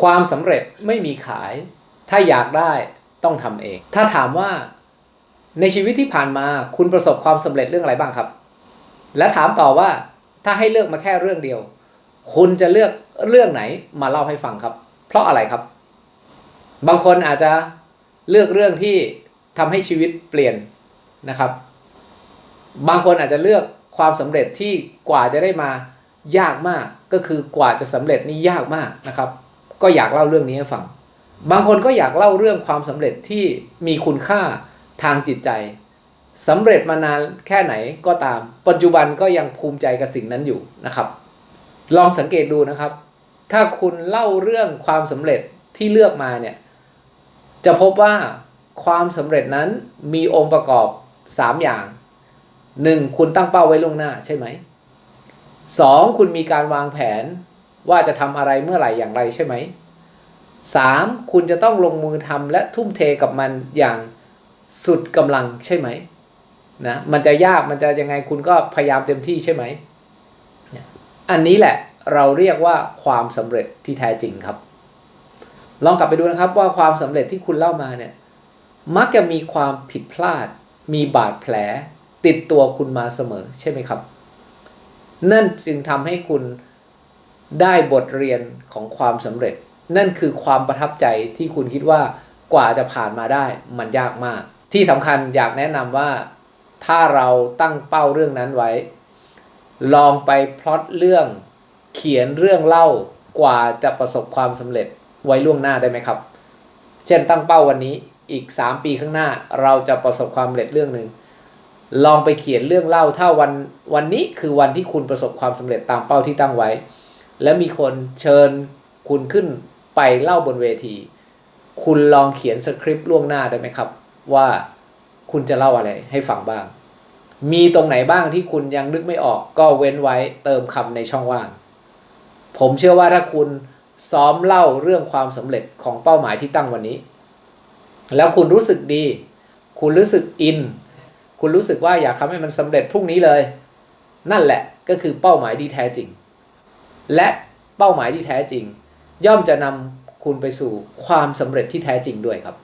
ความสำเร็จไม่มีขาย ถ้าอยากได้ต้องทำเอง ถ้าถามว่าในชีวิตที่ผ่านมาคุณประสบความสำเร็จเรื่องอะไรบ้างครับ และถามต่อว่าถ้าให้เลือกมาแค่เรื่องเดียว คุณจะเลือกเรื่องไหนมาเล่าให้ฟังครับ เพราะอะไรครับ บางคนอาจจะเลือกเรื่องที่ทำให้ชีวิตเปลี่ยนนะครับ บางคนอาจจะเลือกความสำเร็จที่กว่าจะได้มายากมากก็คือกว่าจะสำเร็จนี่ยากมากนะครับ ก็อยากเล่าเรื่องนี้ให้ฟัง บางคนก็อยากเล่าเรื่องความสำเร็จที่มีคุณค่าทางจิตใจสำเร็จมานานแค่ไหนก็ตาม ปัจจุบันก็ยังภูมิใจกับสิ่งนั้นอยู่นะครับ ลองสังเกตดูนะครับ ถ้าคุณเล่าเรื่องความสำเร็จที่เลือกมาเนี่ยจะพบว่าความสำเร็จนั้นมีองค์ประกอบ 3 อย่าง 1. คุณตั้งเป้าไว้ล่วงหน้าใช่ไหม 2. คุณมีการวางแผน ว่าจะทำอะไรเมื่อไหร่อย่างไรใช่ไหม 3. คุณจะต้องลงมือทำและทุ่มเทกับมันอย่างสุดกำลังใช่ไหมนะมันจะยากมันจะยังไงคุณก็พยายามเต็มที่ใช่ไหม อันนี้แหละเราเรียกว่าความสำเร็จที่แท้จริงครับ ลองกลับไปดูนะครับว่าความสำเร็จที่คุณเล่ามาเนี่ยมักจะมีความผิดพลาด มีบาดแผล ติดตัวคุณมาเสมอใช่ไหมครับ นั่นจึงทำให้คุณ ได้บทเรียนของความสำเร็จ นั่นคือความประทับใจที่คุณคิดว่ากว่าจะผ่านมาได้มันยากมาก ที่สำคัญอยากแนะนำว่า ถ้าเราตั้งเป้าเรื่องนั้นไว้ ลองไปพล็อตเรื่องเขียนเรื่องเล่ากว่าจะประสบความสำเร็จไว้ล่วงหน้าได้ไหมครับ เช่นตั้งเป้าวันนี้อีก 3 ปีข้างหน้าเราจะประสบความสำเร็จเรื่องหนึ่งลองไปเขียนเรื่องเล่าถ้าวันวันนี้คือวันที่คุณประสบความสำเร็จตามเป้าที่ตั้งไว้ และมีคนเชิญคุณขึ้นไปเล่าบนเวที คุณลองเขียนสคริปต์ล่วงหน้าได้ไหมครับ ว่าคุณจะเล่าอะไรให้ฟังบ้าง มีตรงไหนบ้างที่คุณยังนึกไม่ออกก็เว้นไว้เติมคำในช่องว่าง ผมเชื่อว่าถ้าคุณซ้อมเล่าเรื่องความสำเร็จของเป้าหมายที่ตั้งวันนี้ แล้วคุณรู้สึกดี คุณรู้สึกอิน คุณรู้สึกว่าอยากทำให้มันสำเร็จพรุ่งนี้เลย นั่นแหละก็คือเป้าหมายที่แท้จริง และเป้าหมายที่แท้จริง ย่อมจะนำคุณไปสู่ความสำเร็จที่แท้จริงด้วยครับ